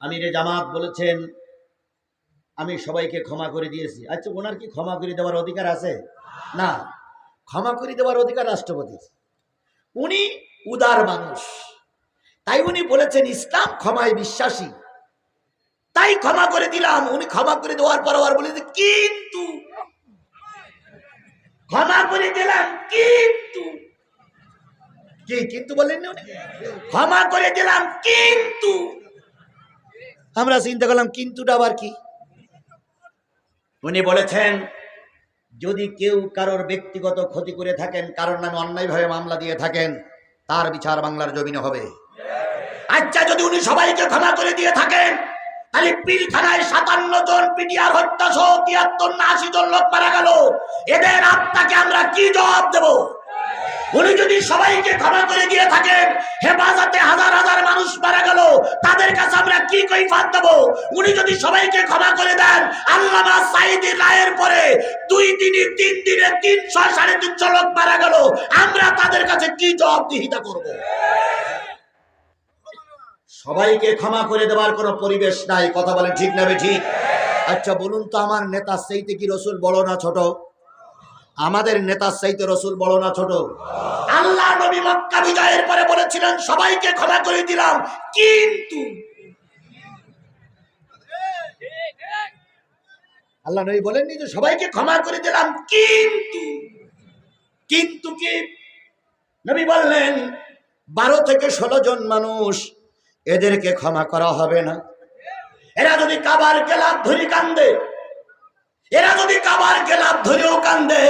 আমিরে জামাত বলেছেন, আমি সবাইকে ক্ষমা করে দিয়েছি। আচ্ছা ওনার কি ক্ষমা করে দেওয়ার অধিকার আছে? না, ক্ষমা করে দেওয়ার অধিকার রাষ্ট্রপতির উনি উদার মানুষ। তাই উনি বলেছেন, ইসলাম ক্ষমায় বিশ্বাসী। তাই ক্ষমা করে দিলাম, উনি ক্ষমা করে দেওয়ার পর আবার বলেছে, কিন্তু ক্ষমা করে দিলাম, কিন্তু কি, কিন্তু বললেন না উনি? ক্ষমা করে দিলাম, কিন্তু আমরা চিন্তা করলাম কিন্তুটা আবার কি? উনি বলেছেন, যদি কেউ কারোর ব্যক্তিগত ক্ষতি করে থাকেন, কারোর নামে অন্যায়ভাবে মামলা দিয়ে থাকেন, তার বিচার বাংলার জমিনে হবে। আচ্ছা যদি উনি সবাইকে ক্ষমা করে দিয়ে থাকেন, তাহলে পিলখানায় সাতান্ন জন পিডিআর হত্যা সহ তিয়াত্তর না আশি জন লোক মারা গেল। এদের আত্মাকে আমরা কি জবাব দেব? উনি যদি সবাইকে ক্ষমা করে দিয়ে থাকেন, হেফাজতে হাজার হাজার মানুষ মারা গেল, তাদের কাছে আমরা কি কৈফাত দেব? উনি যদি সবাইকে ক্ষমা করে দেন, আল্লামা সাইদির রায়ের পরে দুই দিনে, তিন দিনে তিনশো সাড়ে তিনশো লোক মারা গেল। আমরা তাদের কাছে কি জবাবদিহিতা করব? সবাইকে ক্ষমা করে দেওয়ার কোনো পরিবেশ নাই। কথা বলেন ঠিক নেবে ঠিক? আচ্ছা বলুন তো আমার নেতা সেইতে কি রসুল বড় না ছোট? আমাদের নেতার চাইতে রসুল বড় না ছোট। আল্লাহ নবী মক্কা বিজয়ের পরে বলেছিলেন, সবাইকে ক্ষমা করে দিলাম, কিন্তু আল্লাহ নবী বলেননি যে, সবাইকে ক্ষমা করে দিলাম, কিন্তু কিন্তু কি? নবী বললেন, বারো থেকে ষোলো জন মানুষ এদেরকে ক্ষমা করা হবে না। এরা যদি কাবার গেলাপ ধরি কান্দে এরা যদি কাবার গেলাপ ধরেও কান্দে,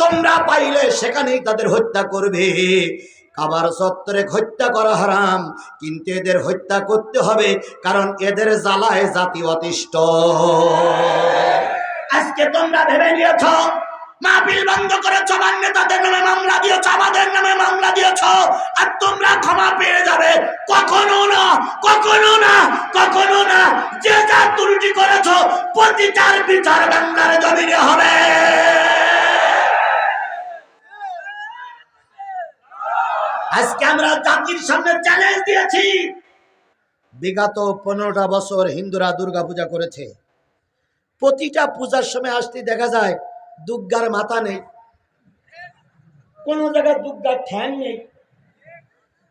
তোমরা পাইলে সেখানেই তাদের হত্যা করবে। কাবার চত্বরে হত্যা করা হারাম, কিন্তু এদের হত্যা করতে হবে, কারণ এদের জ্বালায় জাতি অতিষ্ঠ। আজকে তোমরা ভেবে নিয়েছ মাহফিল বন্ধ করেছ আমার নেতাদের নামে মামলা দিয়েছ, আমাদের নামে মামলা দিয়েছ, আর তোমরা ক্ষমা পেয়ে যাবে। কখনো না কখনো না কখনো না, যে যা ত্রুটি করেছ, প্রতিটার বিচার বাংলার জমিনে হবে। আজকে আমরা জাতির সামনে চ্যালেঞ্জ দিয়েছি। বিগত পনেরোটা বছর হিন্দুরা দুর্গা পূজা করেছে। প্রতিটা পূজার সময় আসতে দেখা যায় দুর্গার মাথা নেই। কোন জায়গায় দুর্গার ঠ্যাং নেই।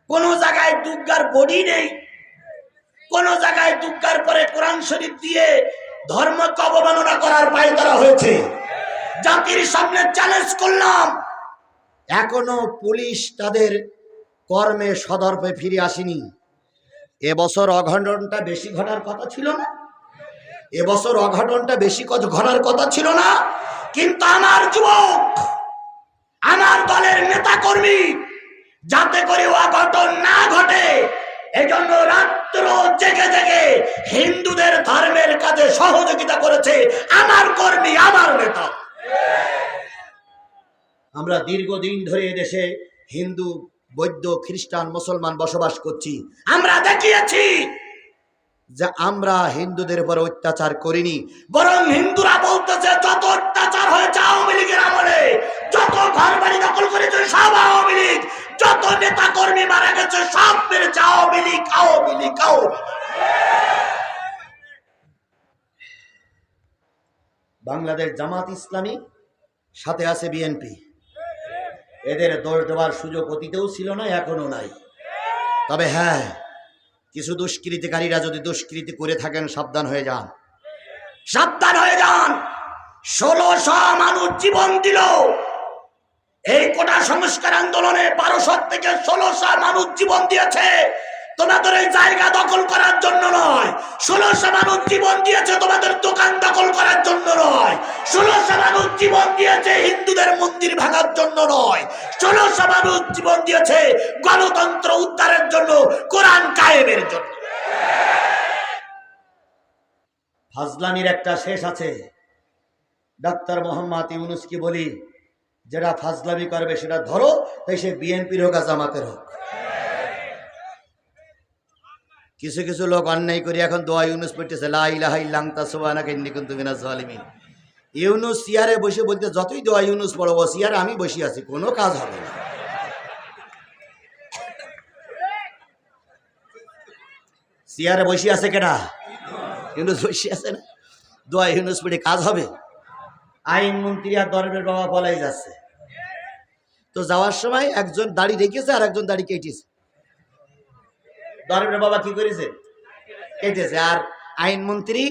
কোন জায়গায় দুগ্গার বডি নেই। কোন জায়গায় দুগ্গার পরে কোরআন শরীফ দিয়ে ধর্মকে অবমাননা করার পায় করা হয়েছে। জাতির সামনে চ্যালেঞ্জ করলাম। এখনও পুলিশ তাদের কর্মে সদর্পে ফিরে আসেনি। এবছর অঘটনটা বেশি ঘটার কথা ছিল না। এবছর অঘটনটা বেশি ঘটার কথা ছিল না। কিন্তু আমার যুবক, আমার দলের নেতা কর্মী যাতে করে অঘটন না ঘটে, এজন্য রাত্র জেগে জেগে হিন্দুদের ধর্মের কাজে সহযোগিতা করেছে আমার কর্মী, আমার নেতা। আমরা দীর্ঘদিন ধরে দেশে হিন্দু, বৌদ্ধ, খ্রিস্টান, মুসলমান বসবাস করছি। আমরা দেখিয়েছি যে আমরা হিন্দুদের উপর অত্যাচার করিনি, বরং হিন্দুরা বলতেছে, যত অত্যাচার হয়েছে আওয়ামী লীগের আমলে, যত ঘর বাড়ি দখল করেছে সব আওয়ামী লীগ, যত নেতা কর্মী মারা গেছে সব মেরেছে আওয়ামী লীগ আওয়ামী লীগ। বাংলাদেশ জামাত ইসলামী, সাথে আছে বিএনপি এদের দোষ দেওয়ার সুযোগ অতীতেও ছিল না এখনও নাই তবে হ্যাঁ কিছু দুষ্কৃতিকারীরা যদি দুষ্কৃতি করে থাকেন, সাবধান হয়ে যান। সাবধান হয়ে যান! ষোলোশ মানুষ জীবন দিল। এই কোটা সংস্কার আন্দোলনে বারোশ থেকে ষোলোশো মানুষ জীবন দিয়েছে। তোমাদের এই জায়গা দখল করার জন্য নয়। ষোলোশো মানুষ জীবন দিয়েছে তোমাদের দোকান দখল করার জন্য নয়। ষোলোশো মানুষ জীবন দিয়েছে হিন্দুদের মন্দির ভাঙার জন্য নয়। ষোলোশো মানুষ জীবন দিয়েছে গণতন্ত্র উদ্ধারের জন্য, কোরআন কায়েমের জন্য। ফাজলামির একটা শেষ আছে। ডাক্তার মোহাম্মদ ইউনুসকে বলি, যেটা ফাজলামি করবে সেটা ধরো, তাই সে বিএনপির হোক জামাতের হোক। কিছু কিছু লোক অন্যায় করে এখন দোয়া ইউনুস পড়তেছে, লা ইলাহা ইল্লা আনতা সুবহানাকা ইন্নী কুনতু মিনাজ জালিমিন। ইউনুস সিয়ারে বসে বলতে যতই দোয়া ইউনুস পড়ব সিয়ারে আমি বসে আছি, কোনো কাজ হবে না। চেয়ারে বসে আছে কেনা ইউনুস বসে আছে না? দোয়া ইউনুস পড়ে কাজ হবে। আইন মন্ত্রী আর দরবের বাবা বলাই যাচ্ছে। তো যাওয়ার সময় একজন দাড়ি রেখেছে আর একজন দাড়ি কেটেছে। দরবের বাবা কি করেছে? কেটেছে। আর আইনমন্ত্রী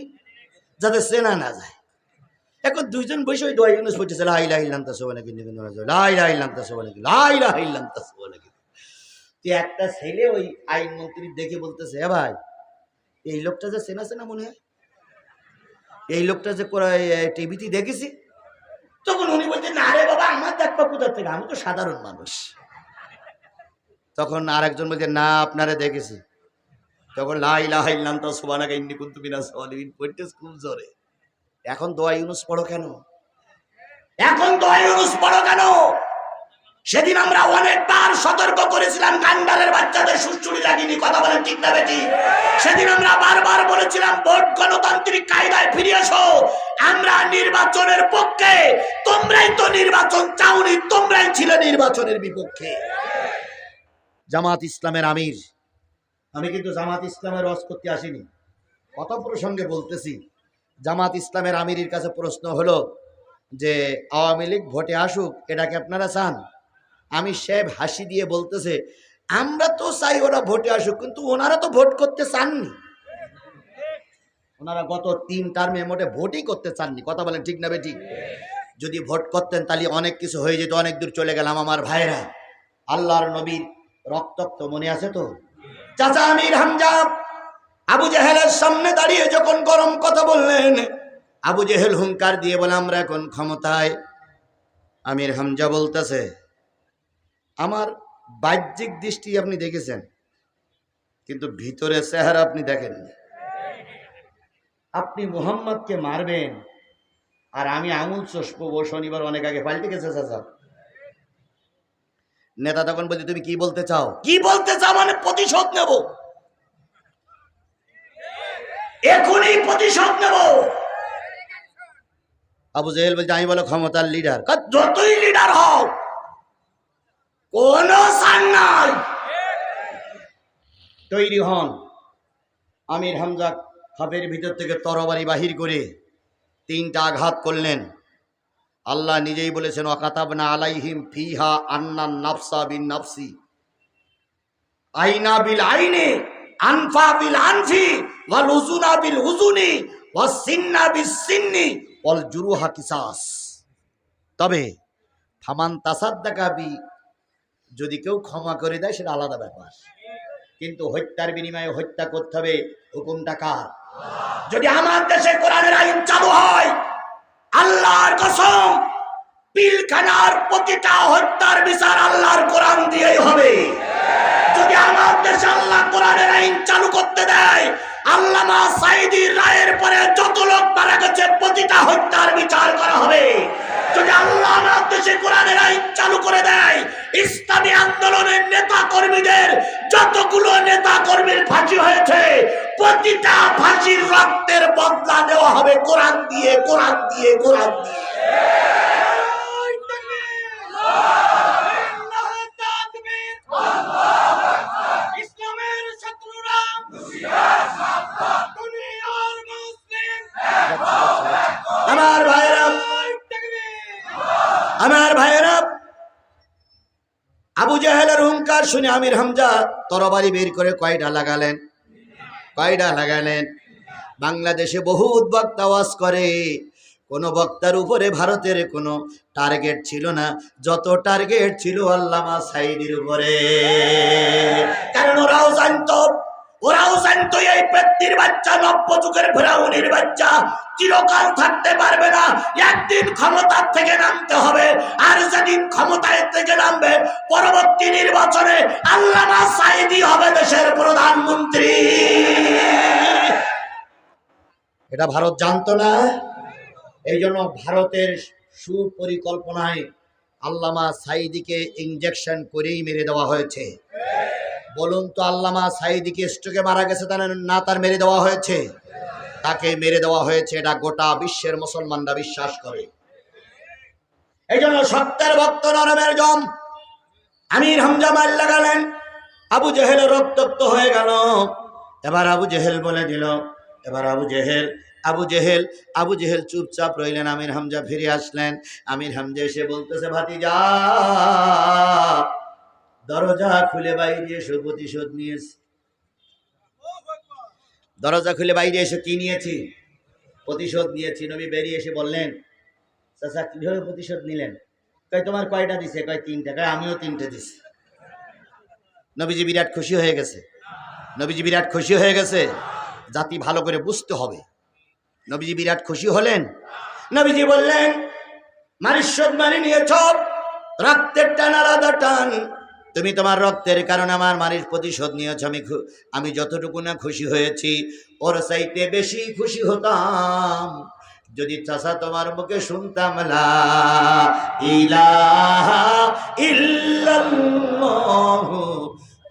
যাতে চেনা না যায়। এখন দুইজন বসে ওই দোয়া ইউনুস বলতেছে লাই লাই লান্তা সোবানা কিন্তু কিন্তু লাই লাই লান্তা সোবানা কিন্তু লাই লাই লান্তা সোবানা কিন্তু তো একটা ছেলে ওই আইনমন্ত্রী দেখে বলতেছে হ্যাঁ ভাই, এই লোকটা যে চেনা চেনা মনে হয়? এই লোকটা যে টিভিতে দেখেছি? তখন উনি বলছেন না রে বাবা, আমার দেখবা কোথার থেকে? আমি তো সাধারণ মানুষ। তখন আর একজন বলছে, না, আপনারে দেখেছি। তখন লাই লাহাইলাম তো সোবানা গাইনি কিন্তু বিনা খুব জোরে। এখন দোয়া ইউনুস পড়ো কেন? এখন দোয়া ইউনুস পড়ো কেন? সেদিন আমরা অনেকবার সতর্ক করেছিলাম, গান্ডারের বাচ্চাদের সুশ্রুড়ি লাগিনি কথা বলেন ঠিক না বেটি? সেদিন আমরা বারবার বলেছিলাম, ভোট গণতান্ত্রিক কায়দায় ফিরে এসো। আমরা নির্বাচনের পক্ষে, তোমরাই তো নির্বাচন চাওনি, তোমরাই ছিলে নির্বাচনের বিপক্ষে। জামাত ইসলামের আমির। আমি কিন্তু জামাত ইসলামের রস করতে আসিনি। কত প্রসঙ্গে বলতেছি, জামাত ইসলামের আমিরের কাছে প্রশ্ন হলো যে, আওয়ামী লীগ ভোটে আসুক এটাকে আপনারা চান? আমি সাহেব হাসি দিয়ে বলতেছে, আমরা তো চাই ওরা ভোটে আসুক, কিন্তু ওনারা তো ভোট করতে চাননি। ওনারা গত তিন টার্মে মোটে ভোটই করতে চাননি। কথা বলেন ঠিক না বেটি যদি ভোট করতেন তাহলে অনেক কিছু হয়ে যেত, অনেক দূর চলে গেলাম আমার ভাইরা। আল্লাহর নবীর রক্তাক্ত মনে আছে তো? চাচা আমির হামজা, আবু জেহেলের সামনে দাঁড়িয়ে যখন গরম কথা বললেন, আবু জেহেল হুঙ্কার দিয়ে বলে, আমরা এখন ক্ষমতায়। আমির হামজা বলতেছে, আমার বাহ্যিক দৃষ্টি আপনি দেখেছেন, কিন্তু ভিতরে চেহারা আপনি দেখেননি। আপনি মুহাম্মদকে মারবেন, আর আমি আঙুল চষবো শনিবার অনেক আগে পাল্টে গেছে, চাচা। নেতা তখন বলছে তুমি কি বলতে চাও? কি বলতে চাও মানে প্রতিশোধ নেব। এখনই প্রতিশোধ নেব। আবু জেহেল বলছে আমি বলো ক্ষমতার লিডার যতই লিডার হও কোন নাই। তৈরি হন। আমির হামজা খাপের ভিতর থেকে তরবারি বাহির করে তিনটা আঘাত করলেন। আল্লাহ নিজেই বলেছেন অকাতাবনা আলাইহিম ফিহা আন্না নাফসা বিন নাফসি আইনা বিল আইনে আনফা বিল আনফি ওয়াল উজুনা বিল উজুনি ওয়াস সিন্না বিস সিন্নি ওয়াল জুরুহা কিসাস। তবে, ফামান তাসাদ্দাকা বি, যদি কেউ ক্ষমা করে দেয়, সেটা আলাদা ব্যাপার। কিন্তু হত্যার বিনিময়ে হত্যা করতে হবে, হুকুমটা কার? যদি আমার দেশে কোরআনের আইন চালু হয় আল্লাহর কসম, পিলখানার প্রতিটা হত্যার বিচার আল্লাহর কোরআন দিয়েই হবে। যদি আমার দেশে আল্লাহ কোরআনের আইন চালু করতে দেয়, আল্লামা সাইদির রায়ের পরে যত লোক মারা গেছে, প্রতিটা হত্যার বিচার করা হবে। যদি আল্লাহ আমার দেশে কোরআনের আইন চালু করে দেয়, ইসলামী আন্দোলনের নেতা কর্মীদের যতগুলো নেতা কর্মীর ফাঁসি হয়েছে, প্রতিটা ফাঁসির রক্তের বদলা দেওয়া হবে কোরআন দিয়ে কোরআন দিয়ে কোরআন দিয়ে। ইসলামের শত্রুরা আমার ভাইরা আমার ভাইয়েরা, আবু জাহেলের হুঙ্কার শুনে আমির হামজা তরবারি বের করে কয়টা লাগালেন? কয়টা লাগালেন? বাংলাদেশে বহু বক্তা ওয়াজ করে। কোনো বক্তার উপরে ভারতের কোনো টার্গেট ছিল না। যত টার্গেট ছিল আল্লামা সাইদির উপরে। কারণ ওরাও জানতো ওরাও জানতো এই ব্যক্তির বাচ্চা, নব্য যুগের ফেরাউনির বাচ্চা। চিরকাল থাকতে পারবে না। একদিন ক্ষমতার থেকে নামতে হবে। আর যেদিন ক্ষমতায় থেকে নামবে, পরবর্তী নির্বাচনে আল্লামা সাইদি হবে দেশের প্রধানমন্ত্রী। এটা ভারত জানতো না। এই জন্য ভারতের সুপরিকল্পনায় আল্লামা সাইদিকে ইঞ্জেকশন করেই মেরে দেওয়া হয়েছে। বলুন তো আল্লামা সাইদিকে স্ট্রোকে মারা গেছে তার না তার মেরে দেওয়া হয়েছে? তাকে মেরে দেওয়া হয়েছে, এটা গোটা বিশ্বের মুসলমানরা বিশ্বাস করে। এই জন্য সত্যের ভক্ত নরমের জম, আমির হামজা মাল লাগালেন, আবু জেহেল রক্তাক্ত হয়ে গেল। এবার আবু জেহেল বলে দিল, এবার আবু জেহেল আবু জেহেল আবু জেহেল চুপচাপ রইলেন, আমির হামজা ফিরে আসলেন। আমির হামজা এসে বলতেছে, ভাতিজা দরজা খুলে বাইরে এসো, প্রতিশোধ নিয়েছি। দরজা খুলে বাইরে এসে, কি নিয়েছি? প্রতিশোধ নিয়েছি। নবী বেরিয়ে এসে বললেন, চাচা, কীভাবে প্রতিশোধ নিলেন? কয়, তোমার কয়টা দিছে? কয়, তিনটা। কয়, আমিও তিনটে দিছি। নবীজি বিরাট খুশি হয়ে গেছে। নবীজি বিরাট খুশি হয়ে গেছে। জাতি ভালো করে বুঝতে হবে। নবীজি বিরাট খুশি হলেন। নবীজি বললেন মারিশ্বর মানে নিয়েছ রক্তের টান আলাদা টান। তুমি তোমার রক্তের কারণে আমার মারির প্রতিশোধ নিয়েছ, আমি আমি যতটুকু না খুশি হয়েছি, ওর চাইতে বেশি খুশি হতাম। যদি চাষা তোমার মুখে শুনতাম, লা ইলাহা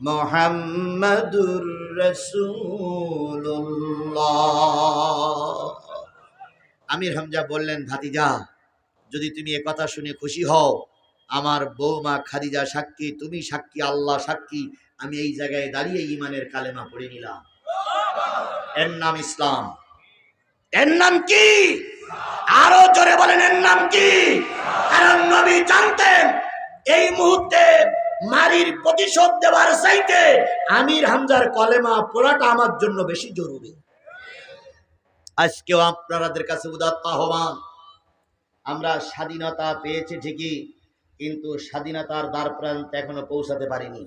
মোহাম্মদুর আমির হামজা বললেন, ভাতিজা, যদি তুমি কথা শুনে খুশি হও আমার বৌমা খাদিজা সাক্ষী, তুমি সাক্ষী, আল্লাহ সাক্ষী, আমি এই জায়গায় দাঁড়িয়ে ইমানের কালেমা পড়ে নিলাম। এর নাম ইসলাম। এর নাম কি? আরও জোরে বলেন, এর নাম কি? কারণ নবী জানতেন, এই মুহূর্তে মারির প্রতিশোধ দেওয়ার চাইতে আমির হামজার কলেমা পড়াটা আমার জন্য বেশি জরুরি। আজকেও আপনাদের কাছে উদাত্ত আহ্বান। আমরা স্বাধীনতা পেয়েছি ঠিকই কিন্তু স্বাধীনতার দ্বার প্রান্তে এখনও পৌঁছাতে পারিনি।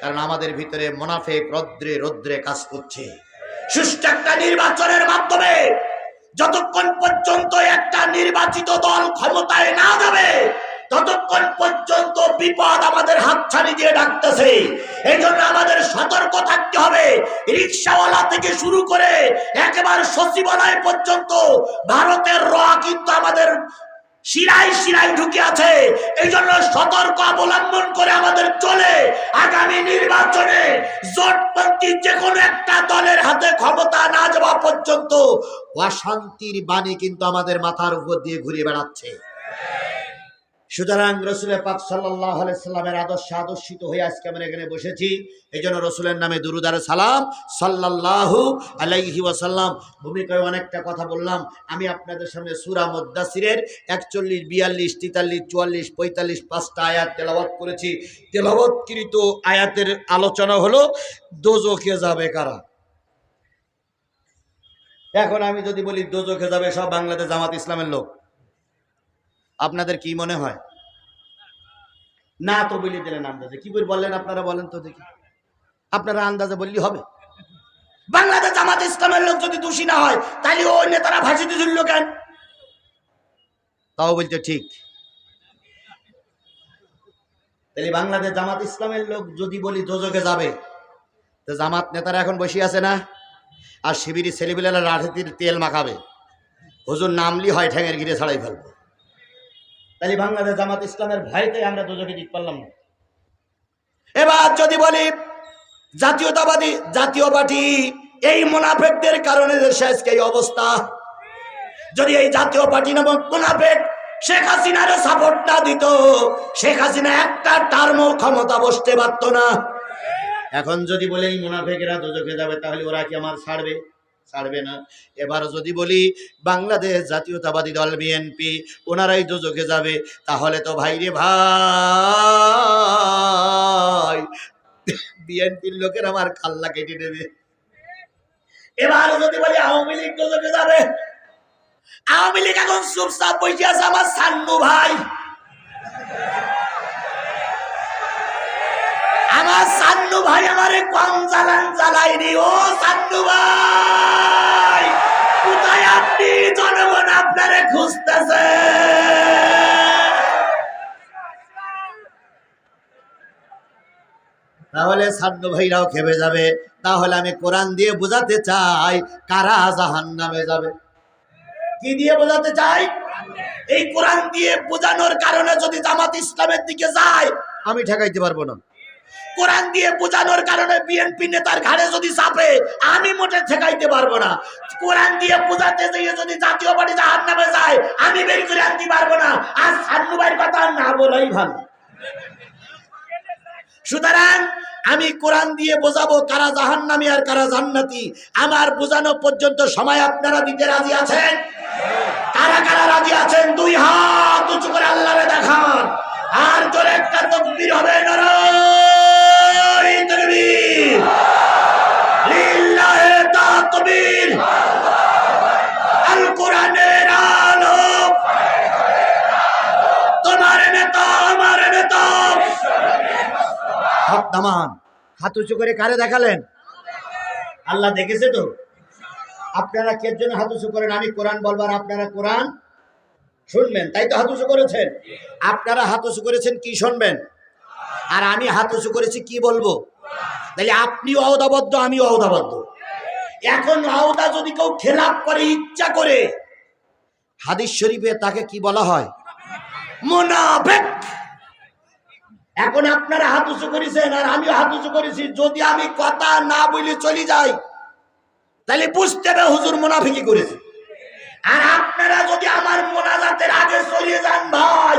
কারণ আমাদের ভিতরে মোনাফেক রদ্রে রদ্রে কাজ করছে। সুষ্ঠু একটা নির্বাচনের মাধ্যমে যতক্ষণ পর্যন্ত একটা নির্বাচিত দল ক্ষমতায় না যাবে, ততক্ষণ পর্যন্ত বিপদ আমাদের হাতছানি দিয়ে ডাকতেছে। এই জন্য আমাদের সতর্ক থাকতে হবে। রিক্সাওয়ালা থেকে শুরু করে একেবারে সচিবালয় পর্যন্ত ভারতের র কিন্তু আমাদের শিরাই শিরায় ঢুকে আছে। এই জন্য সতর্ক অবলম্বন করে আমাদের চলে। আগামী নির্বাচনে জোটপন্থী যে কোনো একটা দলের হাতে ক্ষমতা না যাওয়া পর্যন্ত অশান্তির বাণী কিন্তু আমাদের মাথার উপর দিয়ে ঘুরে বেড়াচ্ছে। সুতরাং রসুল পাক সাল্লাহ সাল্লামের আদর্শে আদর্শিত হয়ে আজকে আমরা এখানে বসেছি। এই জন্য রসুলের নামে দুরুদার সালাম সাল্লাল্লাহু আলাইহি ওয়াসাল্লাম। ভূমিকায় অনেকটা কথা বললাম। আমি আপনাদের সামনে সুরা মুদ্দাসিরের একচল্লিশ, বিয়াল্লিশ, তেতাল্লিশ, চুয়াল্লিশ, পঁয়তাল্লিশ পাঁচটা আয়াত তেলাওয়াত করেছি। তেলাওয়াতকৃত আয়াতের আলোচনা হলো দোজখে যাবে কারা? এখন আমি যদি বলি দোজখে যাবে সব বাংলাদেশ জামাত ইসলামের লোক। আপনাদের কি মনে হয়? না তো বলে দিলেন আন্দাজে। কি বললেন আপনারা বলেন তো দেখি। আপনারা আন্দাজে বললি হবে? বাংলাদেশ জামাত ইসলামের লোক যদি দোষী না হয়, তাহলে ওই নেতারা ফাঁসিতে ঝুললো কেন? তাও বলছে ঠিক। তাহলে বাংলাদেশ জামাত ইসলামের লোক যদি বলি দোজকে যাবে, তো জামাত নেতারা এখন বসে আছে না? আর শিবিরি ছেলেপিলেরা লাঠির তেল মাখাবে। হুজুর নামলি হয় ঠ্যাঙের গিরে ছাড়াই ফেলব। তাহলে বাংলাদেশ জামাত ইসলামের ভয়তে আমরা দুজকে দিতে পারলাম না। এবার যদি বলি জাতীয়তাবাদী জাতীয় পার্টি এই মুনাফেকদের কারণে দেশে আজকে এই অবস্থা? যদি এই জাতীয় পার্টি নামক মুনাফেক শেখ হাসিনার সাপোর্ট না দিত শেখ হাসিনা একটা টার্ম ক্ষমতা বসতে পারত না। এখন যদি বলে এই মুনাফেকেরা দুজকে যাবে তাহলে ওরা কি আমার ছাড়বে? ছাড়বে না। এবার যদি বলি, বাংলাদেশ জাতীয়তাবাদী দল বিএনপি ওনারাই দুজকে যাবে, তাহলে তো ভাই রে ভাই, বিএনপির লোকের আমার খাল্লা কেটে দেবে। এবার যদি বলি, আওয়ামী লীগ দুজকে যাবে, আওয়ামী লীগ এখন চুপচাপ বসে আছে আমার সান্নু ভাই আমার সান্নু ভাই আমারে কম জ্বালান জ্বালাইনি ও সান্নু ভাই, কোথায় আপনি? জনগণ আপনারে খুঁজতেছে। তাহলে সান্নু ভাইরাও খেপে যাবে। তাহলে আমি কোরআন দিয়ে বোঝাতে চাই, কারা জাহান নামে যাবে। কি দিয়ে বোঝাতে চাই? এই কোরআন দিয়ে বোঝানোর কারণে যদি জামাত ইসলামের দিকে যায়, আমি ঠেকাইতে পারব না। কোরআন দিয়ে বোঝানোর কারণে বিএনপি নেতার ঘাড়ে যদি চাপে, আমি মোটে ঠেকাইতে পারব না। কোরআন দিয়ে বোঝাতে গিয়ে যদি জাতীয় পার্টি জাহান নামে যায়, আমি বের করে আনতে পারব না। আর সান্নু ভাইয়ের কথা না বলাই ভালো। সুতরাং আমি কোরআন দিয়ে বোঝাবো কারা জাহান্নামী আর কারা জান্নাতি। আমার বোঝানো পর্যন্ত সময় আপনারা দিতে রাজি আছেন? কারা কারা রাজি আছেন? দুই হাত উঁচু করে আল্লাহরে দেখান। আর জোরে একটা তকবীর হবে নারায় হাত নামান হাত উঁচু করে কারে দেখালেন? আল্লাহ দেখেছে তো? আপনারা কে জন্য হাত উঁচু করেন আমি কোরআন বলবার আপনারা কোরআন শুনবেন, তাই তো হাত উঁচু করেছেন? আপনারা হাত উঁচু করেছেন কি শুনবেন? আর আমি হাত উঁচু করেছি কি বলব? তাহলে আপনি অহদাবদ্ধ আমি অহদাবদ্ধ। এখন আওদা যদি কেউ খেলাপ করে, ইচ্ছা করে, হাদিস শরীফে তাকে কি বলা হয়? মোনাফেক। এখন আপনারা হাত উঁচু করেছেন আর আমিও হাত উঁচু করেছি। যদি আমি কথা না বলে চলে যাই, তাহলে বুঝতে হবে হুজুর মোনাফিকি করেছে। আর আপনারা যদি আমার মোনাজাতের আগে চলে যান ভাই,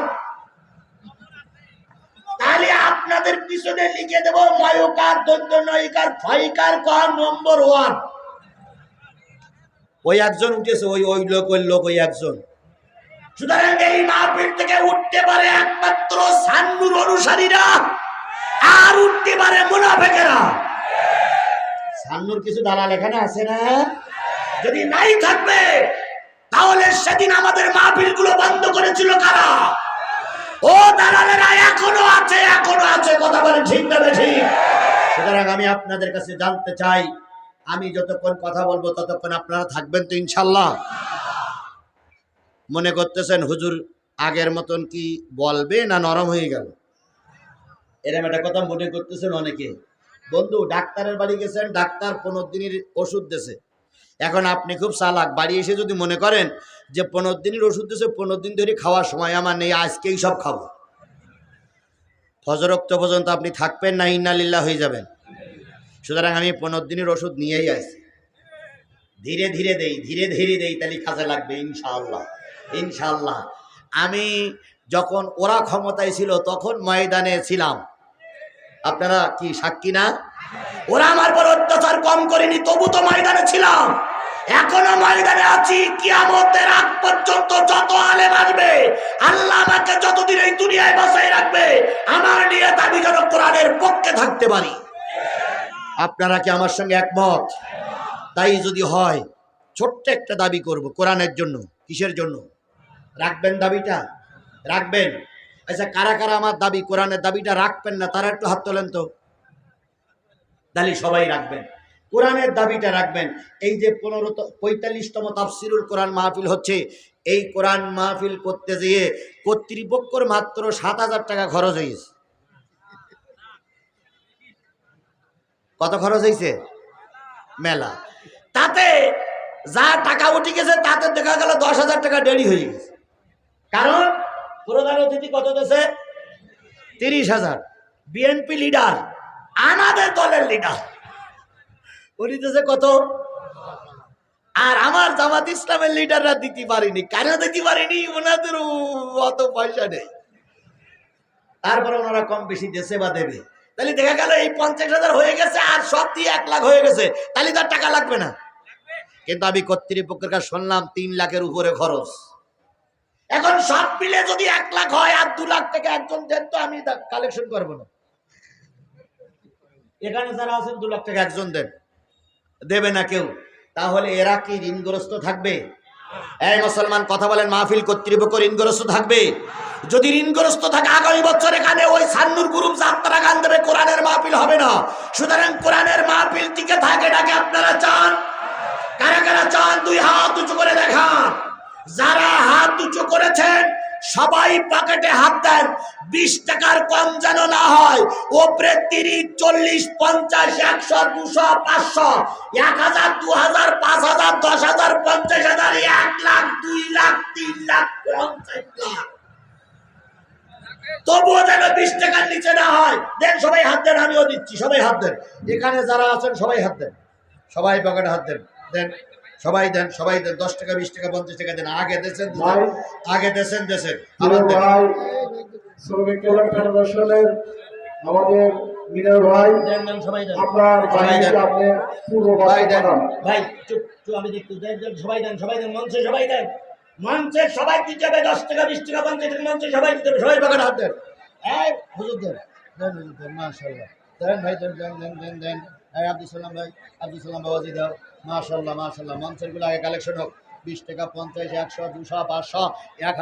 তাহলে আপনাদের পিছনে লিখে দেব, ময়কার দৈত্য নয়িকার ফাইকার, কর নম্বর ওয়ান। ওই একজন উঠেছে, ওই ওই লোক ওই লোক, ওই একজন। সুতরাং এই মাহফিল থেকে উঠতে পারে একমাত্র সান্নুর অনুসারীরা। আর উঠতে পারে মুনাফেকেরা। সান্নুর কিছু দালাল এখানে আছে না? যদি নাই থাকবে, তাহলে সেদিন আমাদের মাহফিলগুলো বন্ধ করেছিল কারা? ও দালালেরা, এখনও আছে এখনও আছে, কথা বলে ঠিক না ঠিক সুতরাং আমি আপনাদের কাছে জানতে চাই, আমি যতক্ষণ কথা বলব ততক্ষণ আপনারা থাকবেন তো ইনশাল্লাহ মনে করতেছেন, হুজুর, আগের মতন কি বলবে না নরম হয়ে গেল? এরম একটা কথা মনে করতেছেন অনেকে। বন্ধু, ডাক্তারের বাড়ি গেছেন, ডাক্তার পনেরো দিনের ওষুধ দেছে। এখন আপনি খুব চালাক। বাড়ি এসে যদি মনে করেন যে পনেরো দিনের ওষুধ দিয়েছে পনেরো দিন ধরে খাওয়ার সময় আমার নেই, আজকেই সব খাব। ফজরক্ত পর্যন্ত আপনি থাকবেন না ইন্নালিল্লা হয়ে যাবেন। সুতরাং আমি পনেরো দিনের ওষুধ নিয়েই আসি ধীরে ধীরে দেই, ধীরে ধীরে দেই, তাহলে কাজে লাগবে, ইনশাআল্লাহ। ইনশাআল্লাহ আমি যখন ওরা ক্ষমতায় ছিল, তখন ময়দানে ছিলাম। আপনারা কি সাক্ষী না? ওরা আমার পর অত্যাচার কম করেনি, তবু তো ময়দানে ছিলাম। এখনও ময়দানে আছি, কিয়ামতের আগ পর্যন্ত যত আলেম আসবে, আল্লাহ আমাকে যতদিন এই দুনিয়ায় বাসায় রাখবে, আমার নিয়ে দাবি যেন কোরআনের পক্ষে থাকতে পারি। আপনারা কি আমার সঙ্গে একমত? তাই যদি হয়, ছোট্ট একটা দাবি করব, কোরআনের জন্য, কিসের জন্য? রাখবেন দাবিটা? রাখবেন। আচ্ছা কারা কারা আমার দাবি? কোরআনের দাবিটা রাখবেন না, তারা একটু হাত তোলেন তো। তাহলে সবাই রাখবেন। কোরআনের দাবিটা রাখবেন। এই যে পনেরো পঁয়তাল্লিশতম তাফসিরুল কোরআন মাহফিল হচ্ছে, এই কোরআন মাহফিল করতে যেয়ে কর্তৃপক্ষর মাত্র সাত হাজার টাকা খরচ হয়েছে। কত খরচ হয়েছে? মেলা। তাতে যা টাকা উঠে গেছে, তাতে দেখা গেল দশ হাজার টাকা দেরি হয়ে গেছে। কারণ প্রধান অতিথি কত দেশে তিরিশ হাজার। বিএনপি লিডার আমাদের দলের লিডার উনি দেশে কত? আর আমার জামাত ইসলামের লিডাররা দিতে পারিনি। কেন দিতে পারিনি? ওনাদের অত পয়সা নেই। তারপরে ওনারা কম বেশি দেশে বা দেবে। তাহলে দেখা গেল এই পঞ্চাশ হাজার হয়ে গেছে আর সব দিয়ে এক লাখ হয়ে গেছে। তাহলে তার টাকা লাগবে না। কিন্তু আমি কর্তৃপক্ষের কাছে শুনলাম তিন লাখের উপরে খরচ। এখন সব মিলে যদি এক লাখ হয় আর দু লাখ থেকে একজন দেন তো আমি কালেকশন করব না। এখানে যারা আছেন, দু লাখ টাকা একজন দেন। দেবে না কেউ। তাহলে এরা কি ঋণগ্রস্ত থাকবে? এই মুসলমান, কথা বলেন, মাহফিল কর্তৃপক্ষ ঋণগ্রস্ত থাকবে? যদি ঋণগ্রস্ত থাকে, আগামী বছর এখানে ওই সান্নুর গ্রুপ যাত্রা গান দেবে, কোরআনের মাহফিল হবে না। সুতরাং কোরআনের মাহফিল টিকে থাকে নাকি আপনারা চান? কারা কারা চান? দুই হাত উঁচু করে দেখান। যারা হাত উঁচু করেছেন, সবাই পকেটে হাত দেন। বিশ টাকার কম যেন না হয়। ওপরে তিরিশ, চল্লিশ, পঞ্চাশ, একশো, দুশো, পাঁচশো, এক হাজার, দু হাজার, পাঁচ হাজার, দশ হাজার, পঞ্চাশ হাজার, এক লাখ, দুই লাখ, তিন লাখ, পঞ্চাশ লাখ। তবুও যেন বিশ টাকার নিচে না হয়। দেন সবাই হাত দেন, আমিও দিচ্ছি, সবাই হাত দেন। এখানে যারা আছেন, সবাই হাত দেন। সবাই পকেটে হাত দেন। দেন। সবাই দেন সবাই দেন দশ টাকা বিশ টাকা পঞ্চাশ টাকা দেন। আগে দেশেন আগে দেশেন দেশেন। ভাই শ্রমিক কল্যাণ ফেডারেশনের আমাদের মিনার ভাই দেন সবাই দেন। আপনার সবাই বাহিনীকে আপনি পূর্ব ভাই দেন। ভাই চুপ চুপ আমি দেখতে দেন দেন সবাই দেন সবাই দেন মঞ্চে সবাই দেন। মঞ্চে সবাই দিতে হবে দশ টাকা বিশ টাকা পঞ্চাশ টাকা মঞ্চে সবাই দিতে হবে। সবাই হাত দেন। এই হুজুর দেন। দেন হুজুর দেন মাশাল্লাহ দেন ভাই দেন দেন দেন দেন দেন। আব্দুল সালাম ভাই আব্দুল সালাম বাবাজি দাও। মাশাল্লাহ মাশাল্লাহ মঞ্চেরগুলো আগে কালেকশন হোক। বিশ টাকা পঞ্চাশ একশো দুশো পাঁচশো এক